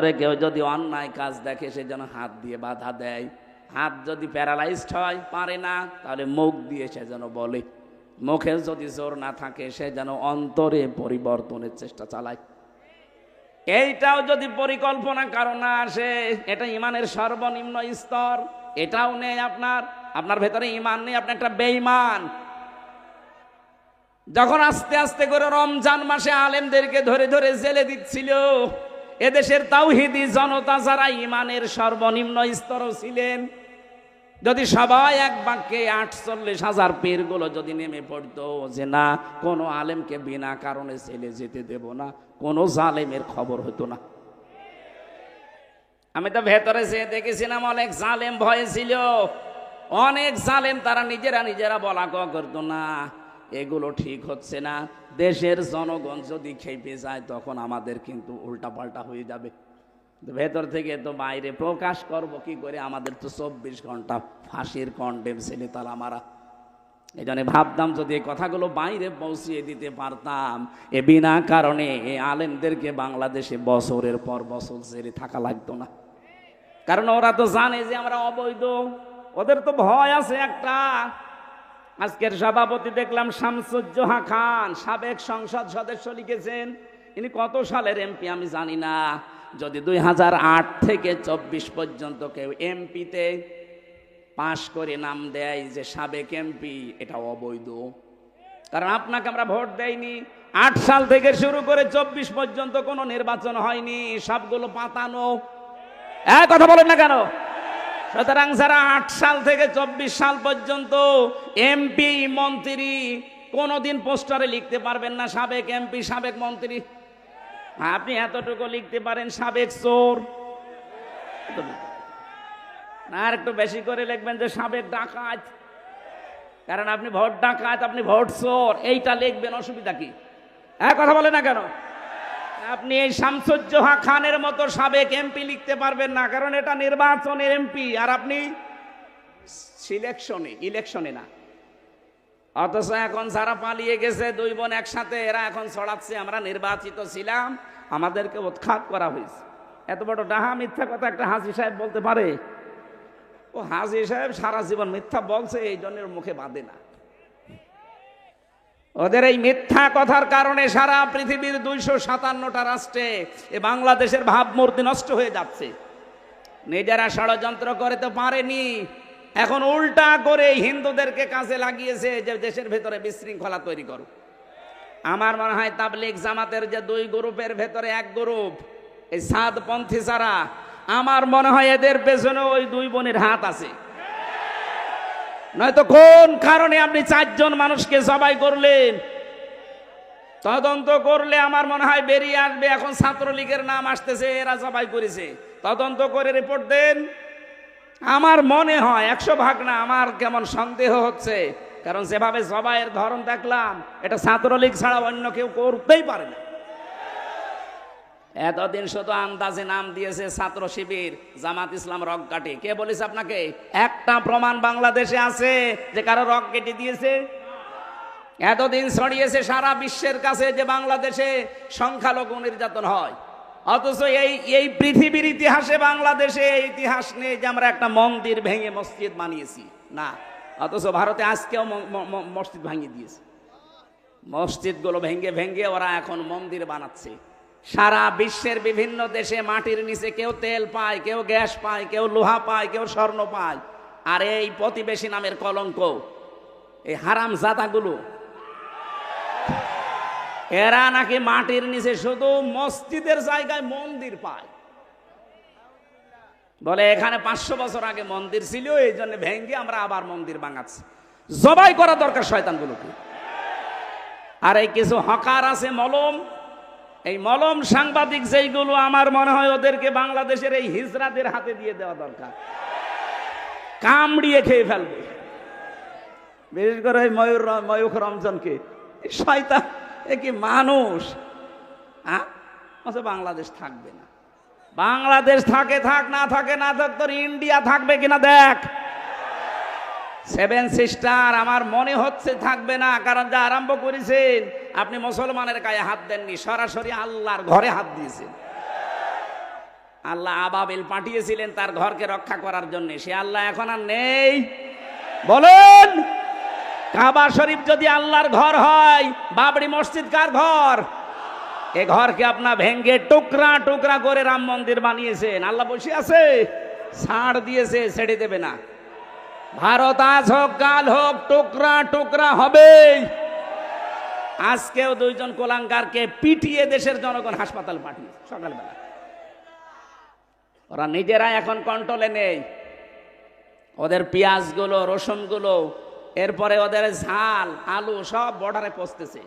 কেউ যদি অন্যায় কাজ দেখে, সে যেন হাত দিয়ে বাধা দেয়। হাত যদি প্যারালাইজড হয়, পারে না, তাহলে মুখ দিয়ে সে যেন বলে। মুখে যদি জোর না থাকে, সে যেন অন্তরে পরিবর্তনের চেষ্টা চালায়। এইটাও যদি পরিকল্পনা কারণ না আসে, এটা ইমানের সর্বনিম্ন স্তর। এটাও নেই আপনার। আপনার ভেতরে ইমান নেই, আপনি একটা বেঈমান। যখন আস্তে আস্তে করে রমজান মাসে আলেমদেরকে ধরে ধরে জেলে দিচ্ছিল এদেশের তাওহিদি জনতা যারা ইমানের সর্বনিম্ন স্তরও ছিলেন, যদি সবাই এক বাক্যে আটচল্লিশ হাজার পীরগুলো যদি নেমে পড়তো যে না, কোনো আলেমকে বিনা কারণে ছেলে যেতে দেব না, কোনো জালেমের খবর হতো না। আমি তো ভেতরে যেয়ে দেখেছিলাম, অনেক জালেম ভয়ে ছিল। অনেক জালেম তারা নিজেরা নিজেরা বলা করতো না। এগুলো ঠিক হচ্ছে না। দেশের জনগণ যদি খেপে যায়, তখন আমাদের কিন্তু উল্টাপাল্টা হয়ে যাবে। ভেতর থেকে তো বাইরে প্রকাশ করব কি করে? আমাদের তো চব্বিশ ঘণ্টা ফাঁসির কন্ডেম ছেলে মারা। এই জন্য ভাবতাম যদি এই কথাগুলো বাইরে পৌঁছিয়ে দিতে পারতাম, এ বিনা কারণে আলেমদেরকে বাংলাদেশে বছরের পর বছর ছেড়ে থাকা লাগতো না। কারণ ওরা তো জানে যে আমরা অবৈধ। ওদের তো ভয় আছে একটা। আজকের সভাপতি দেখলাম শামসুজ্জোহা খান, সাবেক সংসদ সদস্য লিখেছেন। ইনি কত সালের এমপি আমি জানি না। যদি দুই হাজার আট থেকে চব্বিশ পর্যন্ত কেউ এমপিতে পাশ করে নাম দেয় যে সাবেক এমপি, এটা অবৈধ। কারণ আপনাকে আমরা ভোট দেয়নি আট সাল থেকে শুরু করে চব্বিশ পর্যন্ত কোনো নির্বাচন হয়নি। সবগুলো পাতানো। এক কথা বলেন না কেন? সুতরাং যারা আট সাল থেকে চব্বিশ সাল পর্যন্ত এমপি, মন্ত্রী, কোনোদিন পোস্টারে লিখতে পারবেন না, সাবেক এমপি, সাবেক মন্ত্রী। আপনি এতটুকু লিখতে পারেন, সাবেক চোর। আর একটু বেশি করে লিখবেন যে সাবেক ডাকাত। কারণ আপনি ভোট ডাকাত, আপনি ভোট চোর। এইটা লিখবেন, অসুবিধা কি? এক কথা বলে না কেন? আপনি এই শামসুজ্জোহা খানের মতো সাবেক এমপি লিখতে পারবেন না, কারণ এটা নির্বাচনের এমপি আর আপনি সিলেকশনে, ইলেকশনে না। অথচ এখন যারা পালিয়ে গেছে, দুই বোন একসাথে, এরা এখন ছড়াচ্ছে, আমরা নির্বাচিত ছিলাম, আমাদেরকে উৎখাত করা হয়েছে। এত বড় ডাহা মিথ্যা কথা একটা হাসি সাহেব বলতে পারে? ও হাজি সাহেব সারা জীবন মিথ্যা বলছে এই জন্য মুখে বাঁধে না। ওদের এই মিথ্যা কথার কারণে সারা পৃথিবীর দুইশো সাতান্নটা রাষ্ট্রে এ বাংলাদেশের ভাবমূর্তি নষ্ট হয়ে যাচ্ছে। নিজেরা ষড়যন্ত্র করে তো পারেনি। এখন উল্টা করে হিন্দুদেরকে কাজে লাগিয়েছে যে দেশের ভেতরে বিশৃঙ্খলা তৈরি করো। আমার মনে হয় তাবলিক জামাতের যে দুই গ্রুপের ভেতরে এক গ্রুপ, এই সাদপন্থী যারা, আমার মনে হয় এদের পেছনে ওই দুই বোনের হাত আছে। নয়তো কোন কারণে আপনি চারজন মানুষকে জবাই করলেন? তদন্ত করলে আমার মনে হয় বেরিয়ে আসবে, এখন ছাত্রলীগের নাম আসতেছে, এরা জবাই করেছে। তদন্ত করে রিপোর্ট দেন। আমার মনে হয়, একশো ভাগ না, আমার কেমন সন্দেহ হচ্ছে। কারণ যেভাবে জবাইয়ের ধরন দেখলাম, এটা ছাত্রলীগ ছাড়া অন্য কেউ করতেই পারে না। এতদিন শুধু আন্দাজে নাম দিয়েছে ছাত্র শিবির, জামাত ইসলাম রক কাটে কে বলেছে আপনাকে? একটা প্রমাণ বাংলাদেশে আছে যে কারও রক কেটে দিয়েছে? এতদিন ছড়িয়েছে সারা বিশ্বের কাছে যে বাংলাদেশে সংখ্যালঘু নির্যাতন হয়। অথচ এই এই পৃথিবীর ইতিহাসে বাংলাদেশে ইতিহাস নেই যে আমরা একটা মন্দির ভেঙে মসজিদ বানিয়েছি। না, অথচ ভারতে আজকেও মসজিদ ভাঙিয়ে দিয়েছে। মসজিদগুলো ভেঙে ভেঙে ওরা এখন মন্দির বানাচ্ছে। সারা বিশ্বের বিভিন্ন দেশে মাটির নিচে কেউ তেল পায়, কেউ গ্যাস পায়, কেউ লোহা পায়, কেউ স্বর্ণ পায়। আর এই প্রতিবেশী নামের কলঙ্ক, এই হারাম জাতাগুলো। এরা নাকি মাটির নিচে শুধু মসজিদের জায়গায় মন্দির পায়। বলে, এখানে পাঁচশো বছর আগে মন্দির ছিল, এই জন্য ভেঙ্গে আমরা আবার মন্দির বাঙাচ্ছি জবাই করা দরকার শয়তানগুলোকে। আর এই কিছু হকার আছে, মলম এই মলম সাংবাদিক যেইগুলো, আমার মনে হয় ওদেরকে বাংলাদেশের এই হিজরাদের হাতে দিয়ে দেওয়া দরকার। কামড়িয়ে খেয়ে ফেলবে। বিশেষ করে ওই ময়ূর ময়ূখ রমজানকে। শয়তান, এ কি মানুষ? আচ্ছা বাংলাদেশ থাকবে না। বাংলাদেশ থাকে থাক, না থাকে না থাক, তোর ইন্ডিয়া থাকবে কিনা দেখ। সেভেন সিস্টার আমার মনে হচ্ছে থাকবে না, কারণ যা আরম্ভ করেছেন, আপনি মুসলমানের গায়ে হাত দেননি, সরাসরি আল্লাহর ঘরে হাত দিয়েছেন। আল্লাহ আবাবিল পাঠিয়েছিলেন তার ঘরকে রক্ষা করার জন্য, সে আল্লাহ এখন আর নেই। বলেন, কাবা শরীফ যদি আল্লাহর ঘর হয়, বাবরি মসজিদ কার ঘর? এ ঘরকে আপনার ভেঙ্গে টুকরা টুকরা করে রাম মন্দির বানিয়েছেন। আল্লাহ বসে আছে, ছাড় দিয়েছে, ছেড়ে দেবে না। ভারত আজ হোক, কাল হোক, টুকরা টুকরা হবেই। আজকেও দুইজন কোলাঙ্কারকে পিটিয়ে দেশের জনগণ হাসপাতাল পাঠিয়ে, সকালবেলা। ওরা নিজেরা এখন কন্ট্রোলে নেই। ওদের পেঁয়াজগুলো, রসুনগুলো, এরপরে ওদের ঝাল, আলু সব বর্ডারে পচতেছে।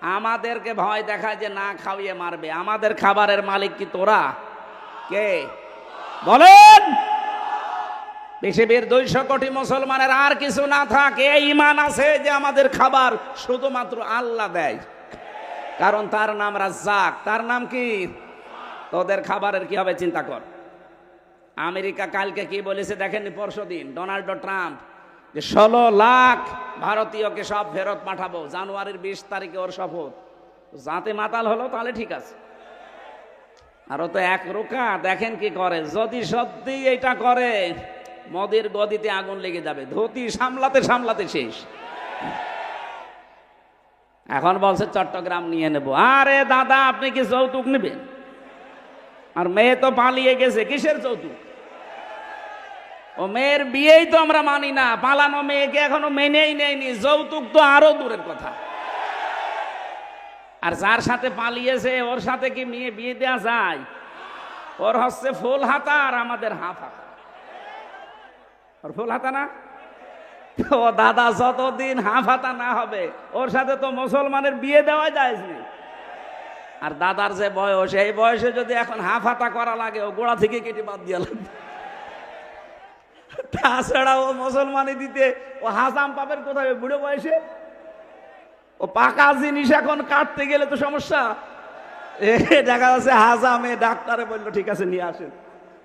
আমাদেরকে ভয় দেখায় যে না খাওয়িয়ে মারবে। আমাদের খাবারের মালিক কি তোরা? কে? বলেন! পৃথিবীর দুইশো কোটি মুসলমানের আর কিছু না থাকে ইমান আছে যে আমাদের খাবার শুধুমাত্র আল্লাহ দেয়। কারণ তার নাম রাজ্জাক। তার নাম কি? তোদের খাবারের কি হবে চিন্তা কর। আমেরিকা কালকে কি বলেছে দেখেন পরশু দিন? ডোনাল্ড ট্রাম্প যে ষোলো লাখ ভারতীয়কে সব ফেরত পাঠাবো, জানুয়ারির বিশ তারিখে ওর শপথ। যাতে মাতাল হলো তাহলে ঠিক আছে। আরও তো এক রোকা দেখেন কি করে? যদি সত্যি এটা করে মদের গদিতে আগুন লেগে যাবে। ধুতি সামলাতে সামলাতে শেষ। এখন বলছে, চট্টগ্রাম নিয়ে নেব। আরে দাদা, আপনি কি যৌতুক নেবেন? আর মেয়ে তো পালিয়ে গেছে, কিসের যৌতুক? ও মেয়ের বিয়েই তো আমরা মানি না। পালানো মেয়েকে এখনও মেনেই নেয়নি। যৌতুক তো আরও দূরের কথা। আর যার সাথে পালিয়েছে, ওর সাথে কি মেয়ে বিয়ে দেওয়া যায়? ওর হচ্ছে ফুল হাতা আর আমাদের হাফ হাতা। ওর ফুল হাতা না? দাদা যতদিন হাফ হাতা না হবে, ওর সাথে তো মুসলমানের বিয়ে দেওয়া যায় আর দাদার যে বয়স, এই বয়সে যদি এখন হাফ হাতা করা লাগে, ও গোড়া থেকে কেটে বাদ দিয়া লাগবে। তাছাড়া ও মুসলমানি দিতে, ও হাসাম পাবেন কোথায়? বুড়ো বয়সে? ও পাকা জিনিস এখন কাটতে গেলে তো সমস্যা। এ, দেখা যাচ্ছে হাজামে ডাক্তারে বলল, ঠিক আছে, নিয়ে আসেন।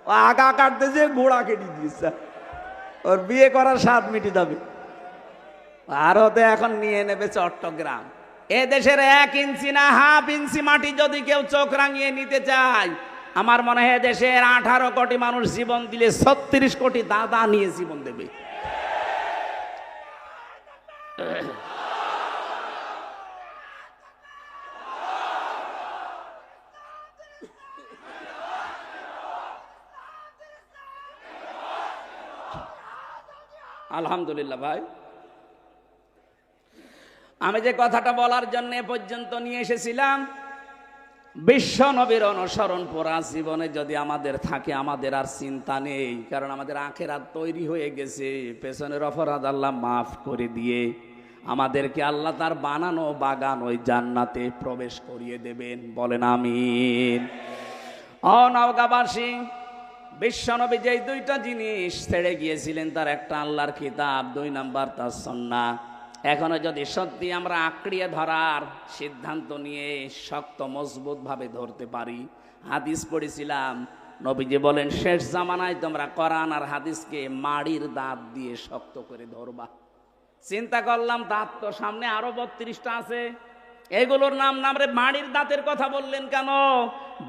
ও আগা কাটতে যে গোড়া কেটে দিয়েছে। ওর বিয়ে করার স্বাদ মিটে যাবে ভারতে এখন নিয়ে নেবে চট্টগ্রাম। এ দেশের এক ইঞ্চি না হাফ ইঞ্চি মাটি যদি কেউ চোখ রাঙিয়ে নিতে চায়, আমার মনে হয় দেশের আঠারো কোটি মানুষ জীবন দিলে ছত্রিশ কোটি দাদা নিয়ে জীবন দেবে। আলহামদুলিল্লাহ ভাই। আমি যে কথাটা বলার জন্য পর্যন্ত নিয়ে এসেছিলাম, বিশ্ব নবীর অনুসরণ পরা জীবনে যদি আমাদের থাকে, আমাদের আর চিন্তা নেই, কারণ আমাদের আখের আর তৈরি হয়ে গেছে, পেছনের অপরাধ আল্লাহ মাফ করে দিয়ে আমাদেরকে আল্লাহ তার বানানো বাগান ওই জান্নাতে প্রবেশ করিয়ে দেবেন। বলেন আমিন। ও নওগাবাসী বিশ্বনবী যেই দুইটা জিনিস ছেড়ে গিয়েছিলেন, তার একটা আল্লাহর কিতাব, দুই নাম্বার তার সন্না। এখনও যদি সত্যি আমরা আঁকড়িয়ে ধরার সিদ্ধান্ত নিয়ে শক্ত মজবুত ভাবে ধরতে পারি, হাদিস পড়েছিলাম, নবীজি বলেন, শেষ জামানায় তোমরা করান আর হাদিসকে মাড়ির দাঁত দিয়ে শক্ত করে ধরবা। চিন্তা করলাম, দাঁত তো সামনে আরও বত্রিশটা আছে। এগুলোর নাম নাম রে মাড়ির দাঁতের কথা বললেন কেন?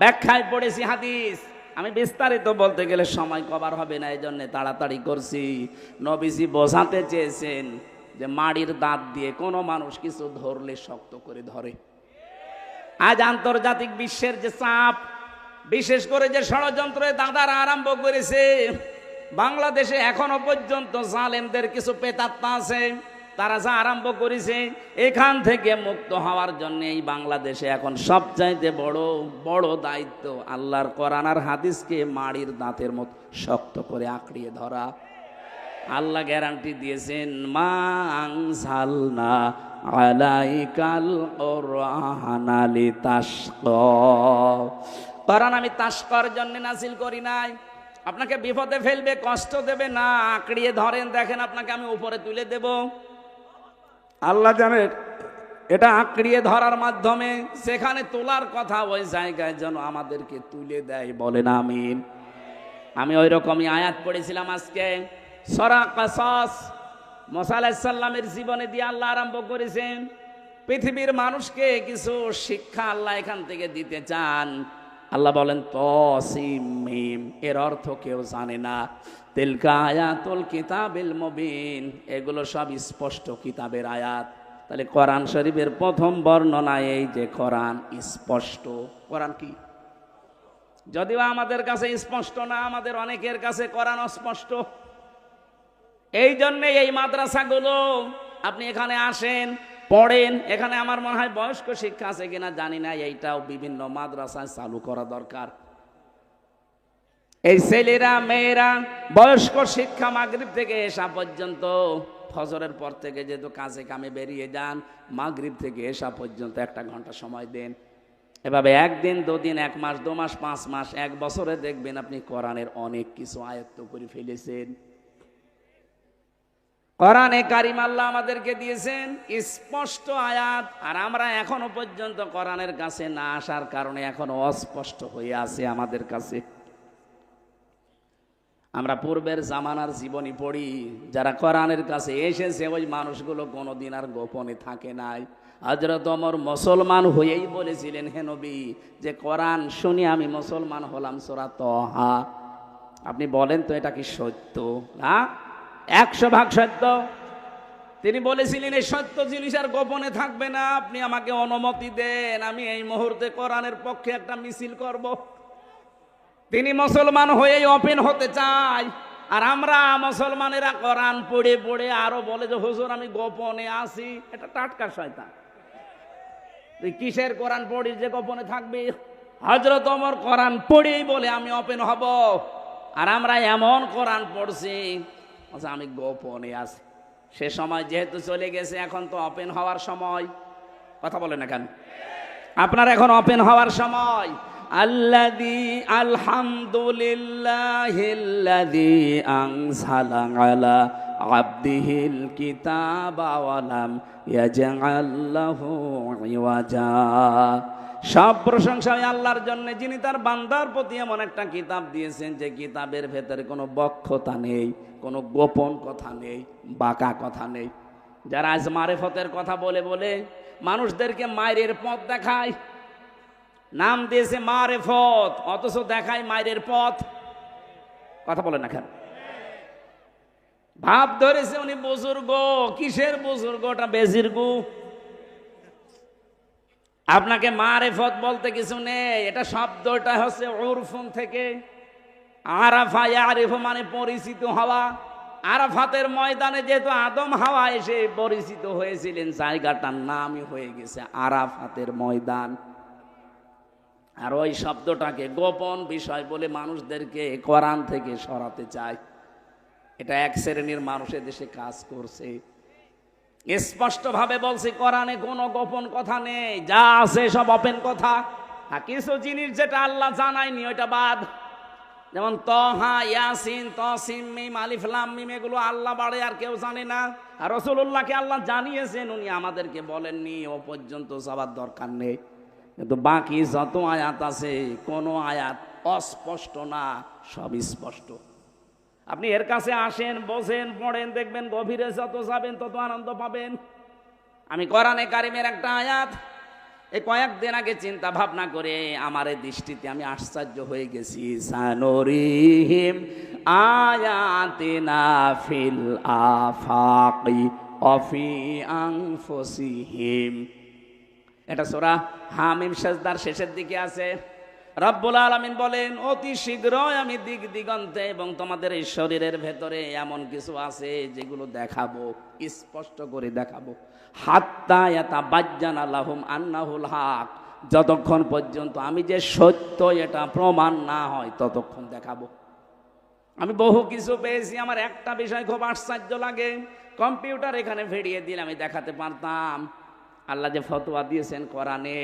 ব্যাখ্যায় পড়েছি হাদিস। আমি বিস্তারিত বলতে গেলে সময় কভার হবে না এই জন্যে তাড়াতাড়ি করছি। নবীজি বোঝাতে চেয়েছেন যে মাড়ির দাঁত দিয়ে কোনো মানুষ কিছু ধরলে শক্ত করে ধরে। আজ আন্তর্জাতিক বিশ্বের যে চাপ, বিশেষ করে যে ষড়যন্ত্র দাদারা আরম্ভ করেছে, বাংলাদেশে এখনও পর্যন্ত জালেমদের কিছু পেতাত্মা আছে। তারা যা আরম্ভ করেছে, এখান থেকে মুক্ত হওয়ার জন্য এই বাংলাদেশে এখন সবচাইতে বড় বড় দায়িত্ব আল্লাহর কোরআন আর হাদিসকে মাড়ির দাঁতের মতো শক্ত করে আঁকড়িয়ে ধরা। আল্লাহ গ্যারান্টি দিয়েছেন, মা আংসালনা আলাইকাল ওরাহানালি তাস্ক কোরআন আমি তাস্কর জন্য নাসিল করি নাই। আপনাকে বিপদে ফেলবে, কষ্ট দেবে না, আঁকড়িয়ে ধরেন, দেখেন আপনাকে আমি উপরে তুলে দেব। আল্লাহ জানেন এটা আঁকড়িয়ে ধরার মাধ্যমে সেখানে তোলার কথা ওই জায়গায় যেন আমাদেরকে তুলে দেয় বলেন আমিন। আমি ওই রকমই আয়াত পড়েছিলাম আজকে। সরা কাসাস, মোসা আলাহিসাল্লামের জীবনে দিয়ে আল্লাহ আরম্ভ করেছেন। পৃথিবীর মানুষকে কিছু শিক্ষা আল্লাহ এখান থেকে দিতে চান। আল্লাহ বলেন, তসিম এর অর্থ কেউ জানে না। তেলকা আয়াতুল কিতাবিল মুবিন, এগুলো সব স্পষ্ট কিতাবের আয়াত। তাহলে কোরআন শরীফের প্রথম বর্ণনা এই যে কোরআন স্পষ্ট। কোরআন কি? যদিও আমাদের কাছে স্পষ্ট না, আমাদের অনেকের কাছে কোরআন অস্পষ্ট এই জন্যে এই মাদ্রাসাগুলো, আপনি এখানে আসেন, পড়েন, এখানে আমার মনে হয় বয়স্ক শিক্ষা আছে কিনা জানি না, এইটাও বিভিন্ন মাদ্রাসায় চালু করা দরকার। এই ছেলেরা, মেয়েরা, বয়স্ক শিক্ষা মাগরিব থেকে এসা পর্যন্ত, ফজরের পর থেকে যেহেতু কাজে কামে বেরিয়ে যান, মাগরিব থেকে এসা পর্যন্ত একটা ঘণ্টা সময় দেন। এভাবে একদিন, দুদিন, এক মাস, দু মাস, পাঁচ মাস, এক বছরে দেখবেন আপনি কোরআনের অনেক কিছু আয়ত্ত করে ফেলেছেন। কোরআনে কারিম আল্লাহ আমাদেরকে দিয়েছেন, স্পষ্ট আয়াত, আর আমরা এখনও পর্যন্ত কোরআনের কাছে না আসার কারণে এখনও অস্পষ্ট হয়ে আছে আমাদের কাছে। আমরা পূর্বের জামানার জীবনী পড়ি, যারা কোরআনের কাছে এসেছে, ওই মানুষগুলো কোনোদিন আর গোপনে থাকে নাই। হজরত অমর মুসলমান হয়েই বলেছিলেন, হে নবী, যে কোরআন শুনি আমি মুসলমান হলাম সোরা তহা। আপনি বলেন তো, এটা কি সত্য? না একশো ভাগ সত্য। তিনি বলেছিলেন এই সত্য জিনিস আর গোপনে থাকবে না। আপনি আমাকে অনুমতি দেন। আমি এই মুহূর্তে কোরআনের পক্ষে একটা মিছিল করব। তিনি মুসলমান হয়েই ওপেন হতে চায়। আর আমরা মুসলমানেরা কোরআন পড়ে পড়ে আরও বলে যে, হুজুর, আমি গোপনে আসি এটা টাটকা শয়তান। তুই কিসের কোরআন পড়িস যে গোপনে থাকবি? হজরত অমর কোরআন পড়েই বলে, আমি ওপেন হব। আর আমরা এমন কোরআন পড়ছি আচ্ছা আমি গোপনে আছি। সে সময় যেহেতু চলে গেছে, এখন তো ওপেন হওয়ার সময়। কথা বলে না কেন? আপনার এখন ওপেন হওয়ার সময়। আল্লাদি আলহামদুলিল্লাহিল্লাদি আনসালা আলা আবদিহিল কিতাবা ওয়ালাম ইয়াজআল্লাহু ইওয়াজা। সব প্রশংসা আল্লাহর জন্য, যিনি তার বান্দার প্রতি এমন একটা কিতাব দিয়েছেন যে কিতাবের ভেতরে কোনো বক্ষতা নেই, কোনো গোপন কথা নেই, বাঁকা কথা নেই। যারা আজ মারেফতের কথা বলে বলে মানুষদেরকে মায়ের পথ দেখায় নাম দিয়েছে মারেফত অথচ দেখায় মায়ের পথ। কথা বলে না কেন? ভাব ধরেছে উনি বুজুর্গ, কিসের বুজুর্গ? ওটা বেজির্গু আপনাকে মারেফত বলতে কিছু নেই, এটা শব্দটা হচ্ছে উরফুন থেকে। আরাফা আরিফ মানে পরিচিত হওয়া। আরাফাতের ময়দানে যেহেতু আদম হাওয়া এসে পরিচিত হয়েছিলেন, জায়গাটার নামই হয়ে গেছে আরাফাতের ময়দান। আর ওই শব্দটাকে গোপন বিষয় বলে মানুষদেরকে কোরআন থেকে সরাতে চায়। এটা এক শ্রেণির মানুষের দেশে কাজ করছে। স্পষ্টভাবে বলছি, কোরআনে কোনো গোপন কথা নেই, যা আছে সব ওপেন কথা। আর কিছু জিনিস যেটা আল্লাহ জানায়নি, ওইটা বাদ। যেমন তহা, ইয়াসিন তসিম মিম আলিফলাম মিম, এগুলো আল্লাহ বাড়ে আর কেউ জানে না। আর রসুল্লাহকে আল্লাহ জানিয়েছেন, উনি আমাদেরকে বলেননি ও পর্যন্ত যাবার দরকার নেই। কিন্তু বাকি যত আয়াত আছে, কোনো আয়াত অস্পষ্ট না, সব স্পষ্ট। আপনি এর কাছে আসেন বসেন পড়েন, দেখবেন গভীরে যত যাবেন, তত আনন্দ পাবেন। আমি কোরআনে কারিমের একটা আয়াত এই কয়েকদিন আগে চিন্তা ভাবনা করে আমার এই দৃষ্টিতে আমি আশ্চর্য হয়ে গেছি। সানরিহিম আয়াতিনা ফিল আফাকি অফি আনফুসিহিম। এটা সোরা হামিম সাজদার শেষের দিকে আছে। রব্বুল আলমিন বলেন, অতি শীঘ্রই আমি দিক দিগন্তে এবং তোমাদের এই শরীরের ভেতরে এমন কিছু আছে যেগুলো দেখাবো, স্পষ্ট করে দেখাবো। হাত্তা বাজ্জান আল্লাহম আন্নাহুল হাক, যতক্ষণ পর্যন্ত আমি যে সত্য এটা প্রমাণ না হয় ততক্ষণ দেখাবো। আমি বহু কিছু পেয়েছি, আমার একটা বিষয় খুব আশ্চর্য লাগে। কম্পিউটার এখানে ভেড়িয়ে দিলে আমি দেখাতে পারতাম। আল্লাহ যে ফতোয়া দিয়েছেন কোরআনে,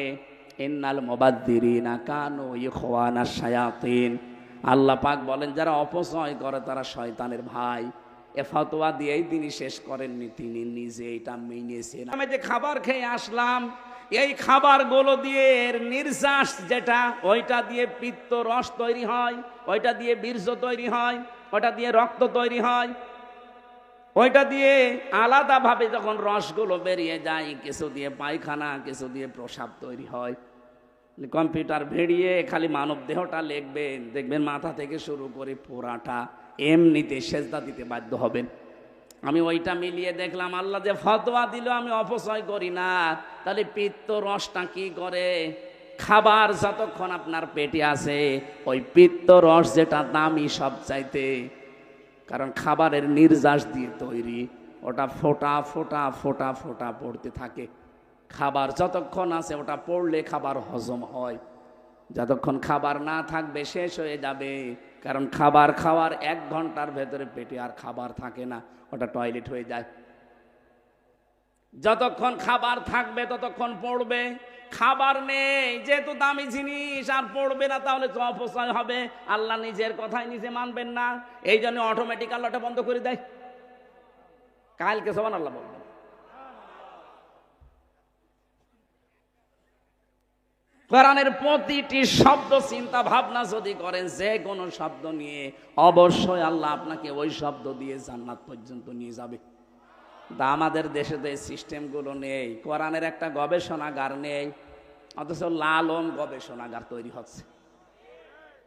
ইন্নাল মোবাদ্দিরিনা কানু ইখওয়ানা শায়াতিন। আল্লাহ পাক বলেন, যারা অপচয় করে তারা শয়তানের ভাই। এ ফতোয়া দিয়েই তিনি শেষ করেননি, তিনি নিজে এটা মেনেছেন। আমি যে খাবার খেয়ে আসলাম, এই খাবারগুলো দিয়ে এর নির্যাস যেটা, ওইটা দিয়ে পিত্ত রস তৈরি হয়, ওইটা দিয়ে বীর্য তৈরি হয়, ওইটা দিয়ে রক্ত তৈরি হয় ওইটা দিয়ে আলাদাভাবে যখন রসগুলো বেরিয়ে যায়, কিছু দিয়ে পায়খানা, কিছু দিয়ে প্রসাব তৈরি হয়। কম্পিউটার ভেড়িয়ে খালি মানব দেহটা লিখবেন দেখবেন মাথা থেকে শুরু করে পোড়াটা, এমনিতে সেজদা দিতে বাধ্য হবেন। আমি ওইটা মিলিয়ে দেখলাম, আল্লাহ যে ফতোয়া দিল, আমি অপচয় করি না। তাহলে পিত্ত রসটা কি করে? খাবার যতক্ষণ আপনার পেটে আছে, ওই পিত্ত রস যেটা দামি সব চাইতে কারণ খাবারের নির্যাস দিয়ে তৈরি, ওটা ফোটা ফোটা ফোটা ফোটা পড়তে থাকে। খাবার যতক্ষণ আছে, ওটা পড়লে খাবার হজম হয়। যতক্ষণ খাবার না থাকবে, শেষ হয়ে যাবে। কারণ খাবার খাওয়ার এক ঘণ্টার ভেতরে পেটে আর খাবার থাকে না, ওটা টয়লেট হয়ে যায়। যতক্ষণ খাবার থাকবে, ততক্ষণ পড়বে। খাবার নেই, যেহেতু দামি জিনিস, আর পড়বে না, তাহলে তো অপচয় হবে। আল্লাহ নিজের কথাই নিজে মানবেন না। এই জন্য অটোমেটিক আল্লাহটা বন্ধ করে দেয়। কালকে সবান আল্লাহ বলবেন। কোরআনের প্রতিটি শব্দ চিন্তা ভাবনা যদি করেন, যে কোনো শব্দ নিয়ে অবশ্যই আল্লাহ আপনাকে ওই শব্দ দিয়ে জান্নাত পর্যন্ত নিয়ে যাবে। তা আমাদের দেশে তো এই সিস্টেমগুলো নেই। কোরআনের একটা গবেষণাগার নেই, অথচ লালন গবেষণাগার তৈরি হচ্ছে।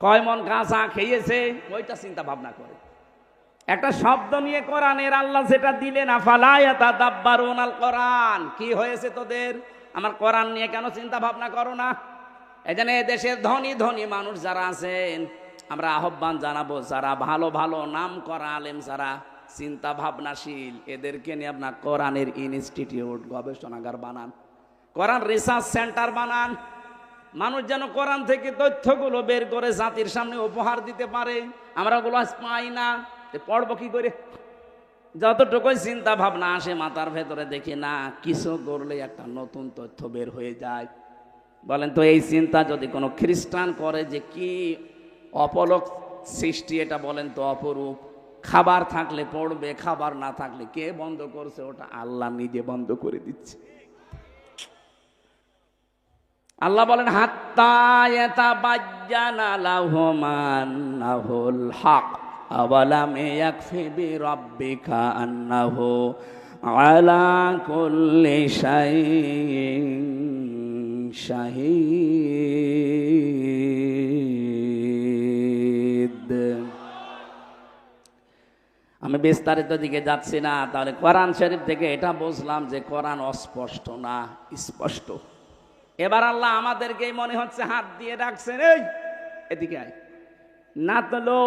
কয় মন গাঁজা খেয়েছে, ওইটা চিন্তা ভাবনা করে। একটা শব্দ নিয়ে কোরআনের আল্লাহ যেটা দিলেন কোরআন কি হয়েছে তোদের? আমার কোরআন নিয়ে কেন চিন্তা ভাবনা করো না? জন্য দেশের ধনী ধনী মানুষ যারা আছেন, আমরা আহ্বান জানাব, যারা ভালো ভালো নাম করা আলেম, যারা চিন্তা ভাবনাশীল এদেরকে নিয়ে আপনার কোরআনের ইনস্টিটিউট, গবেষণাগার বানান। কোরআন রিসার্চ সেন্টার বানান। মানুষ যেন কোরআন থেকে তথ্যগুলো বের করে জাতির সামনে উপহার দিতে পারে। আমরা ওগুলো আজ পাই না। পড়ব কি করে? যতটুকুই চিন্তা ভাবনা আসে মাথার ভেতরে দেখি, না, কিছু করলে একটা নতুন তথ্য বের হয়ে যায়। বলেন তো, এই চিন্তা যদি কোনো খ্রিস্টান করে যে কি অপলক সৃষ্টি, এটা বলেন তো অপরূপ। খাবার থাকলে পড়বে, খাবার না থাকলে কে বন্ধ করছে ওটা? আল্লাহ নিজে বন্ধ করে দিচ্ছে। আল্লাহ বলেন শাইইন শাহিদ। আমি বিস্তারিত দিকে যাচ্ছি না। তাহলে কোরআন শরীফ থেকে এটা বুঝলাম যে কোরআন অস্পষ্ট না স্পষ্ট। এবার আল্লাহ আমাদেরকে মনে হচ্ছে হাত দিয়ে রাখছেন এই, এদিকে আয়। নাতলো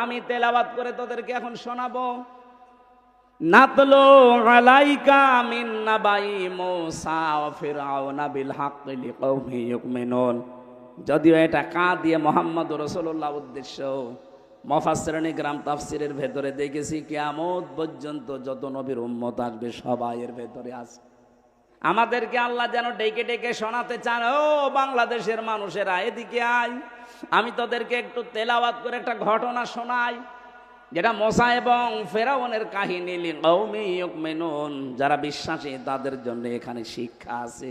আমি তেলাবাদ করে তোদেরকে এখন শোনাবো। আলাইকা যদিও এটা কা দিয়ে মোহাম্মদ রসুল্লাহ উদ্দেশ্য। মফাসরানি গ্রাম তাফসিরের ভেতরে দেখেছি, কিয়ামত পর্যন্ত যত নবীর উম্মত আসবে, সবাই এর ভেতরে আছে আমাদেরকে আল্লাহ যেন ডেকে ডেকে শোনাতে চান, ও বাংলাদেশের মানুষেরা, এদিকে আয়। আমি তোদেরকে একটু তেলাওয়াত করে একটা ঘটনা শোনাই, যেটা মশা এবং ফেরাউনের কাহিনী মেনুন যারা বিশ্বাসী, তাদের জন্য এখানে শিক্ষা আছে।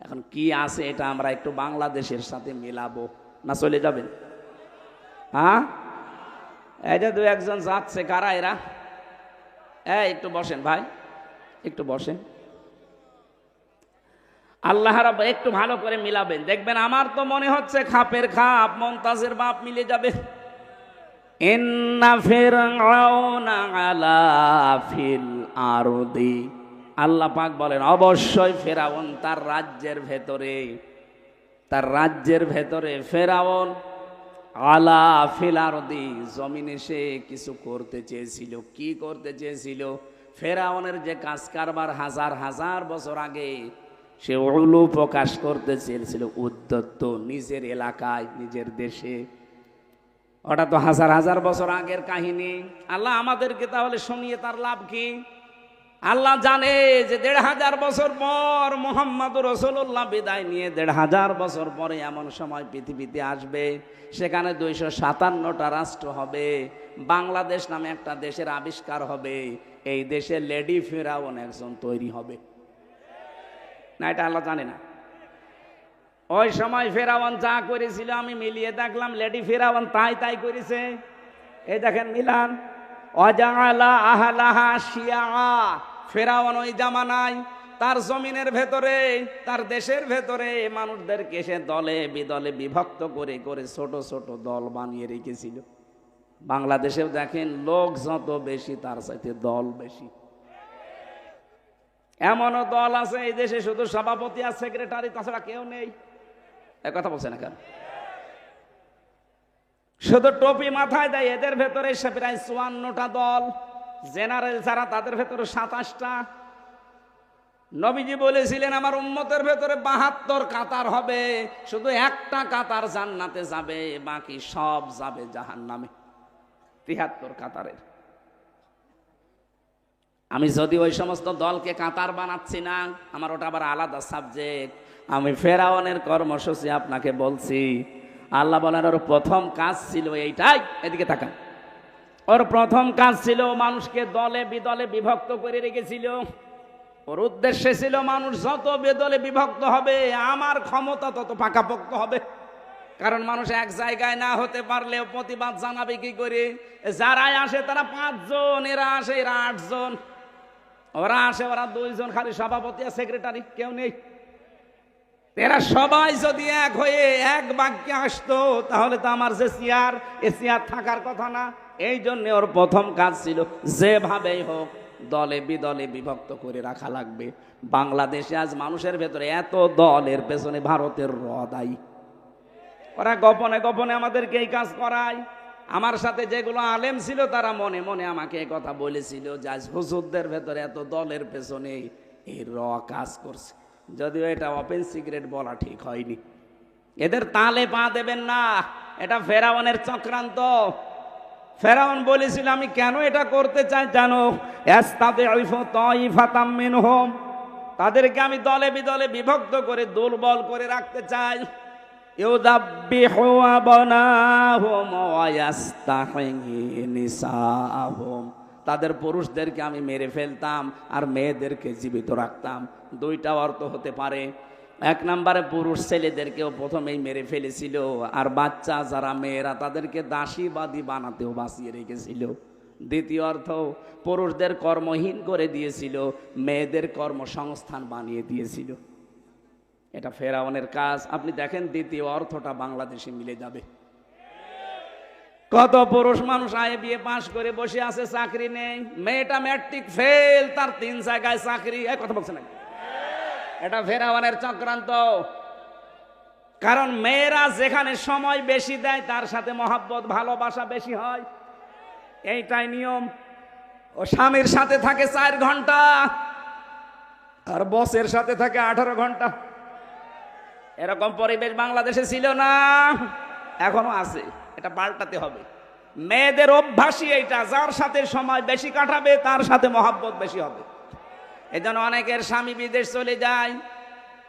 এখন কি আছে এটা আমরা একটু বাংলাদেশের সাথে মেলাবো। না চলে যাবেন? হ্যাঁ? এই যে দু একজন যাচ্ছে, কারা এরা? এই, একটু বসেন ভাই, একটু বসেন। আল্লাহ রাব একটু ভালো করে মিলাবেন। দেখবেন আমার তো মনে হচ্ছে খাপের খাপ, মমতাজের বাপ মিলে যাবে। আল্লাহ পাক বলেন, অবশ্যই ফেরাউন তার রাজ্যের ভেতরে, তার রাজ্যের ভেতরে ফেরাউন আলা ফিল আরদি, জমিনে সে কিছু করতে চেয়েছিল। কি করতে চেয়েছিল? ফেরাউনের যে কাজ কারবার হাজার হাজার বছর আগে, সে উলু প্রকাশ করতে চেয়েছিল উদ্যত্ত নিজের এলাকায়, নিজের দেশে। ওটা তো হাজার হাজার বছর আগের কাহিনী। আল্লাহ আমাদেরকে তাহলে শুনিয়ে তার লাভ কি? আল্লাহ জানে যে দেড় হাজার বছর পর মোহাম্মদ রসুল্লাহ বিদায় নিয়ে দেড় হাজার বছর পরে এমন সময় পৃথিবীতে আসবে। সেখানে দুইশো সাতান্নটা রাষ্ট্র হবে। বাংলাদেশ নামে একটা দেশের আবিষ্কার হবে। এই দেশে লেডি ফেরাউন একজন তৈরি হবে। না, এটা আল্লাহ জানে না। ওই সময় ফেরাওয়ান যা করেছিল, আমি মিলিয়ে দেখলাম লেডি ফেরাওয়ান তাই তাই করেছে। এই দেখেন মিলান। অজালা আহলাহা শিয়া ফেরাওয়ান ওই জামানায়, তার জমিনের ভেতরে, তার দেশের ভেতরে মানুষদেরকে সে দলে বিদলে বিভক্ত করে করে ছোট ছোট দল বানিয়ে রেখেছিল। বাংলাদেশেও দেখেন লোক যত বেশি, তার সাথে দল বেশি। এমনও দল আছে এই দেশে শুধু সভাপতি আর সেক্রেটারি, তাছাড়া কেউ নেই। কথা বলছে না কেন? শুধু টপি মাথায় দেয়, এদের ভেতরে সে প্রায় চুয়ান্নটা দল। জেনারেল যারা তাদের ভেতরে সাতাশটা। নবীজি বলেছিলেন, আমার উম্মতের ভেতরে বাহাত্তর কাতার হবে। শুধু একটা কাতার জান্নাতে যাবে, বাকি সব যাবে জাহান নামে তিহাত্তর কাতারের। আমি যদি ওই সমস্ত দলকে কাতার বানাচ্ছি না, আমার ওটা আবার আলাদা সাবজেক্ট। আমি ফেরাওয়ানের কর্মসূচি আপনাকে বলছি। আল্লাহ বলেন, ওর প্রথম কাজ ছিল এইটাই। এদিকে তাকান। ওর প্রথম কাজ ছিল মানুষকে দলে বিদলে বিভক্ত করে রেখেছিল। ওর উদ্দেশ্য ছিল মানুষ যত বেদলে বিভক্ত হবে, আমার ক্ষমতা তত পাকাপোক্ত হবে। কারণ মানুষ এক জায়গায় না হতে পারলেও প্রতিবাদ জানাবে কি করে? যারাই আসে তারা পাঁচজন, এরা আসে, এরা আটজন। ওরা আসে, ওরা দুইজন, খালি সভাপতি আর সেক্রেটারি, কেউ নেই। এরা সবাই যদি এক হয়ে এক বাক্যে আসতো, তাহলে তো আমার যে চেয়ার, এ চেয়ার থাকার কথা না। এই জন্য ওর প্রথম কাজ ছিল যেভাবেই হোক দলে বিদলে বিভক্ত করে রাখা লাগবে। বাংলাদেশে আজ মানুষের ভেতরে এত দলের পেছনে ভারতের রদাই ওরা গোপনে গোপনে আমাদেরকে এই কাজ করায়। আমার সাথে যেগুলো আলেম ছিল তারা মনে মনে আমাকে কথা বলেছিল যে আজ ভেতরে এত দলের পেছনে এই র কাজ করছে। যদিও এটা ওপেন সিগারেট বলা ঠিক হয়নি। এদের তালে পা দেবেন না। এটা ফেরাওয়ানের চক্রান্ত। ফেরাউন বলেছিল, আমি কেন এটা করতে চাই জানো? তাদেরকে আমি দলে বিদলে বিভক্ত করে দুর্বল করে রাখতে চাই। তাদের পুরুষদেরকে আমি মেরে ফেলতাম আর মেয়েদেরকে জীবিত রাখতাম। দুইটা অর্থ হতে পারে এক নম্বরে পুরুষ ছেলেদেরকেও প্রথমেই মেরে ফেলেছিল, আর বাচ্চা যারা মেয়েরা, তাদেরকে দাসীবাদী বানাতেও বাঁচিয়ে রেখেছিল। দ্বিতীয় অর্থ, পুরুষদের কর্মহীন করে দিয়েছিল, মেয়েদের কর্মসংস্থান বানিয়ে দিয়েছিল। এটা ফেরাউনের কাজ। আপনি দেখেন দ্বিতীয় অর্থটা বাংলাদেশে মিলে যাবে। কত পুরুষ মানুষ আয়ে বিয়ে পাশ করে বসে আছে, চাকরি নেই। মেয়েটা ম্যাট্রিক ফেল, তার তিন জায়গায় চাকরি। কথা বলছে নাকি? এটা ফেরাওয়ানের চক্রান্ত। কারণ মেয়েরা যেখানে সময় বেশি দেয়, তার সাথে মহাব্বত, ভালোবাসা বেশি হয়। এইটাই নিয়ম। ও স্বামীর সাথে থাকে চার ঘণ্টা, আর বসের সাথে থাকে আঠারো ঘণ্টা। এরকম পরিবেশ বাংলাদেশে ছিল না, এখনও আছে। এটা পাল্টাতে হবে। মেয়েদের অভ্যাসই এইটা, যার সাথে সময় বেশি কাটাবে, তার সাথে মহাব্বত বেশি হবে। এই অনেকের স্বামী বিদেশ চলে যায়।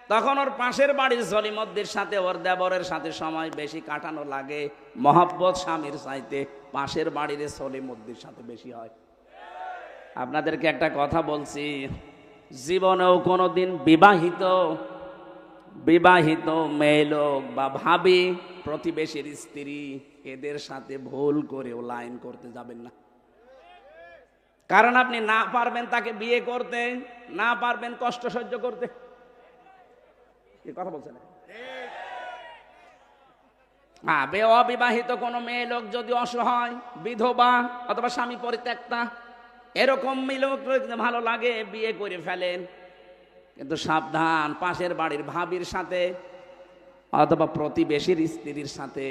তখন ওর পাশের বাড়ির জলিমদ্দির সাথে ওর দেবরের সাথে সময় বেশি কাটানো লাগে। মহাব্বত স্বামীর চাইতে পাশের বাড়ির সলিমদ্দির সাথে বেশি হয়। আপনাদেরকে একটা কথা বলছি। জীবনেও কোনো দিন বিবাহিত বিবাহিত মেয়ে লোক বা ভাবি প্রতিবেশীর স্ত্রী এদের সাথে ভুল করেও লাইন করতে যাবেন না। কারণ আপনি না পারবেন তাকে বিয়ে করতে, না পারবেন কষ্ট সহ্য করতে। কথা বলছেন? হ্যাঁ বে অবিবাহিত কোনো মেয়ে লোক যদি অসহায়, বিধবা অথবা স্বামী পরিত্যক্তা, এরকম যদি ভালো লাগে, বিয়ে করে ফেলেন। কিন্তু সাবধান, পাশের বাড়ির ভাবির সাথে অথবা প্রতিবেশীর স্ত্রীর সাথে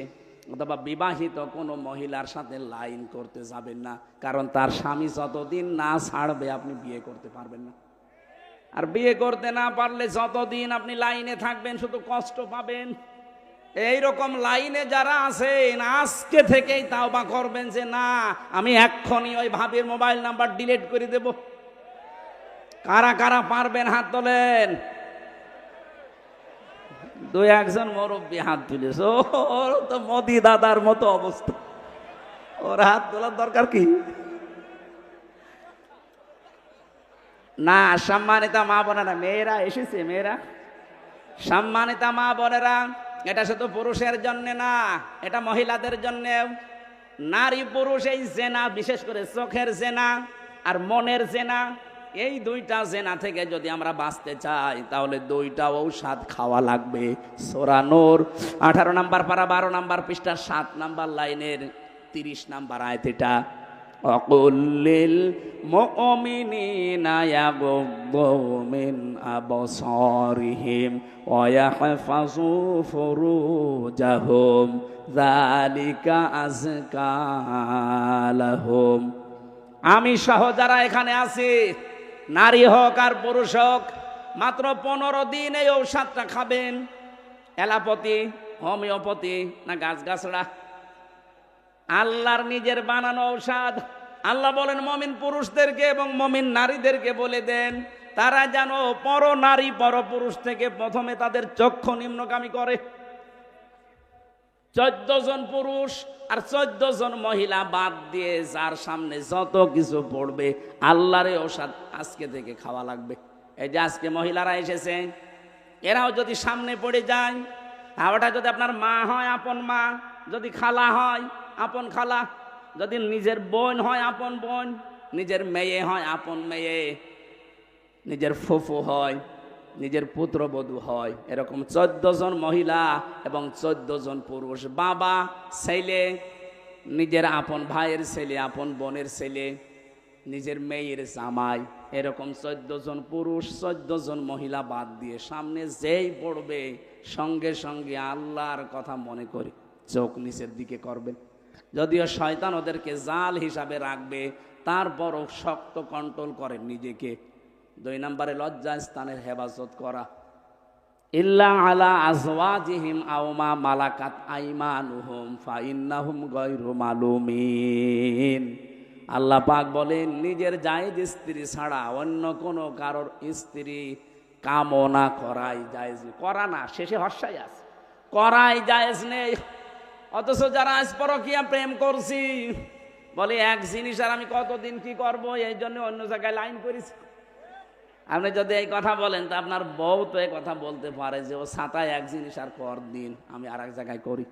অথবা বিবাহিত কোনো মহিলার সাথে লাইন করতে যাবেন না, কারণ তার স্বামী যতদিন না ছাড়বে আপনি বিয়ে করতে পারবেন না। আর বিয়ে করতে না পারলে যতদিন আপনি লাইনে থাকবেন, শুধু কষ্ট পাবেন। এই রকম লাইনে যারা আছেন, আজকে থেকেই তাওবা করবেন যে, না, আমি এক্ষুনি ওই ভাবির মোবাইল নাম্বার ডিলিট করে দেব। কারা কারা পারবেন হাত তোলেন? দুই একজন মুরব্বী হাত তুলেছ। ওর তো মোদি দাদার মতো অবস্থা। ওর হাত তোলার দরকার কি? না, সম্মানিতা মা বোনেরা, মেয়েরা এসেছে, মেয়েরা। সম্মানিতা মা বোনেরা, এটা শুধু পুরুষের জন্য না, এটা মহিলাদের জন্য। নারী পুরুষ এই জেনা, বিশেষ করে চোখের জেনা আর মনের জেনা। এই দুইটা জেনা থেকে যদি আমরা বাঁচতে চাই, তাহলে দুইটা ঔষধ খাওয়া লাগবে। সোরানোর আঠারো নাম্বার পারা, বারো নাম্বার পৃষ্ঠা, সাত নাম্বার লাইনের তিরিশ নাম্বার আয়ত এটা। অকুল্লিল মিন আমি সহ যারা এখানে আছি নারী হোক আর পুরুষ হোক, মাত্র পনেরো দিন এই ঔষধটা খাবেন। এলাপতি, হোমিওপ্যাথি না গাছ গাছড়া আল্লাহর নিজের বানানো ঔষধ। আল্লাহ বলেন, মমিন পুরুষদেরকে এবং মমিন নারীদেরকে বলে দেন, তারা যেন পর নারী পর পুরুষ থেকে প্রথমে তাদের চক্ষু নিম্নগামী করে। চোদ্দ জন পুরুষ আর চোদ্দ জন মহিলা বাদ দিয়ে যার সামনে যত কিছু পড়বে, আল্লাহর ওষাদ আজকে থেকে খাওয়া লাগবে। এই যে আজকে মহিলারা এসেছে, এরাও যদি সামনে পড়ে যায় ওটা যদি আপনার মা হয়, আপন মা, যদি খালা হয়, আপন খালা, যদি নিজের বোন হয়, আপন বোন, নিজের মেয়ে হয়, আপন মেয়ে, নিজের ফুফু হয় নিজের পুত্রবধূ হয়। এরকম চোদ্দ জন মহিলা এবং চোদ্দ জন পুরুষ। বাবা, ছেলে, নিজের আপন ভাইয়ের ছেলে, আপন বোনের ছেলে, নিজের মেয়ের জামাই। এরকম চোদ্দ জন পুরুষ, চোদ্দ জন মহিলা বাদ দিয়ে সামনে যেই পড়বে, সঙ্গে সঙ্গে আল্লাহর কথা মনে করে চোখ নিচের দিকে করবেন যদিও শয়তান ওদেরকে জাল হিসাবে রাখবে, তারপরও শক্ত কন্ট্রোল করেন নিজেকে। দুই নম্বরে লজ্জা স্থানের হেফাজত করা। ইল্লা আলা আজওয়াজিহিম আওমা মালাকাত আইমানুহুম ফাইন্নাহুম গায়রু মালুমিন। আল্লাহ পাক বলেন, নিজের জায়েজ স্ত্রী ছাড়া অন্য কোনো কারোর স্ত্রী কামনা করাই জায়েজ করা না, শেষে হর্ষাই আছে। করাই জায়েজ নেই। অথচ যারা আজ প্রেম করছি, বলে এক জিনিস আর আমি কতদিন কি করব? এই জন্য অন্য জায়গায় লাইন করেছি। আপনি যদি এই কথা বলেন, তা আপনার বউ তো এই কথা বলতে পারে যে, ও সাঁতায় এক জিনিস আর পর দিন, আমি আর এক জায়গায় করি।